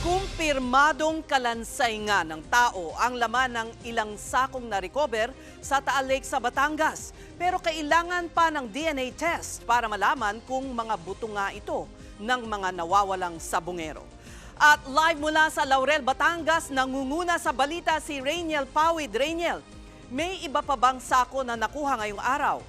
Kumpirmadong kalansay nga ng tao ang laman ng ilang sakong na-recover sa Taal Lake sa Batangas. Pero kailangan pa ng DNA test para malaman kung mga buto nga ito ng mga nawawalang sabungero. At live mula sa Laurel, Batangas, nangunguna sa balita si Rainiel Pawid. Rainiel, may iba pa bang sako na nakuha ngayong araw?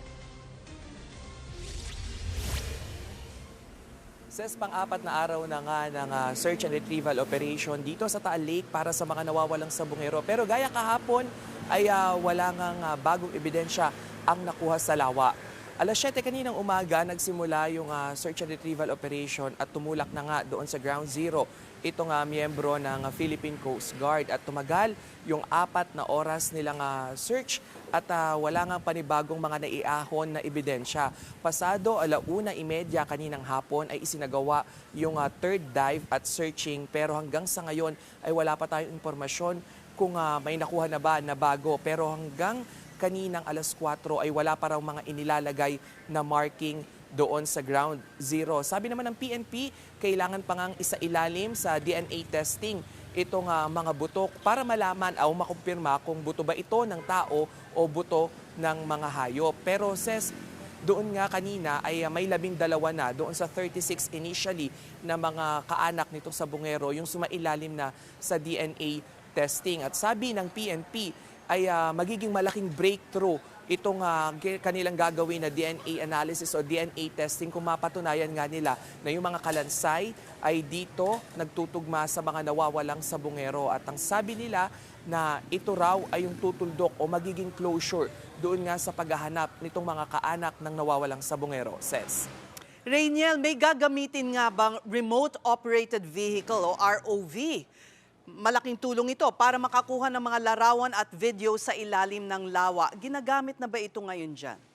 Ses pang-apat na araw na nga ng ah, search and retrieval operation dito sa Taal Lake para sa mga nawawalang sabungero. Pero gaya kahapon ay ah, wala ngang ah, bagong ebidensya ang nakuha sa lawa. Alas 7 kaninang umaga nagsimula yung ah, search and retrieval operation at tumulak na nga doon sa ground zero itong nga miyembro ng ah, Philippine Coast Guard at tumagal yung apat na oras nilang ah, search at ah, wala nga panibagong mga naiahon na ebidensya. Pasado alauna imedya kaninang hapon ay isinagawa yung ah, third dive at searching pero hanggang sa ngayon ay wala pa tayong impormasyon kung ah, may nakuha na ba na bago. Pero hanggang kaninang alas 4 ay wala pa raw mga inilalagay na marking doon sa ground zero. Sabi naman ng PNP, kailangan pa ngang isa-ilalim sa DNA testing itong ah, mga butok para malaman o makumpirma kung buto ba ito ng tao o buto ng mga hayop. Pero ses, doon nga kanina ay ah, may labing dalawa na doon sa 36 initially na mga kaanak nitong sabungero yung sumailalim na sa DNA testing. At sabi ng PNP ay ah, magiging malaking breakthrough itong gi- kanilang gagawin na DNA analysis o DNA testing kung mapatunayan nga nila na yung mga kalansay ay dito nagtutugma sa mga nawawalang sabungero. At ang sabi nila na ito raw ay yung tutuldok o magiging closure doon nga sa paghahanap nitong mga kaanak ng nawawalang sabungero, says. Rainiel, may gagamitin nga bang remote operated vehicle o ROV? Malaking tulong ito para makakuha ng mga larawan at video sa ilalim ng lawa. Ginagamit na ba ito ngayon dyan?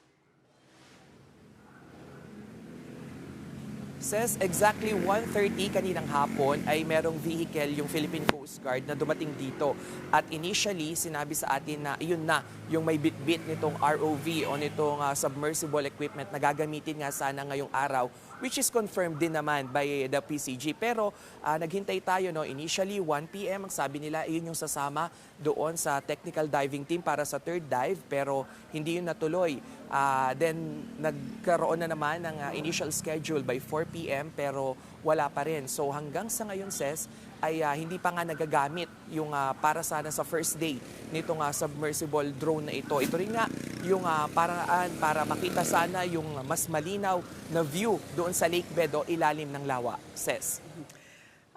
Says exactly 1.30 kaninang hapon ay merong vehicle yung Philippine Coast Guard na dumating dito. At initially, sinabi sa atin na iyon na yung may bit-bit nitong ROV o nitong ah, submersible equipment na gagamitin nga sana ngayong araw which is confirmed din naman by the PCG. Pero ah, naghintay tayo, no? initially 1 p.m. ang sabi nila, iyon yung sasama doon sa technical diving team para sa third dive pero hindi yun natuloy. Ah, then nagkaroon na naman ng ah, initial schedule by 4 p.m. pero wala pa rin. So hanggang sa ngayon, Ses, ay ah, hindi pa nga nagagamit yung ah, para sana sa first day nitong ah, submersible drone na ito. Ito rin nga yung ah, paraan para makita sana yung mas malinaw na view doon sa lake bed o ilalim ng lawa, Ses.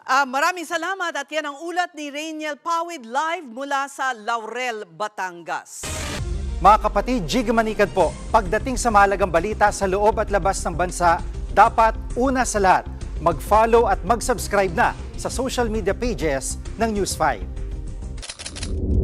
Ah, maraming salamat at yan ang ulat ni Rainiel Pawid live mula sa Laurel, Batangas. Mga kapatid, Jig Manikad po, pagdating sa mahalagang balita sa loob at labas ng bansa, dapat una sa lahat, mag-follow at mag-subscribe na sa social media pages ng News 5.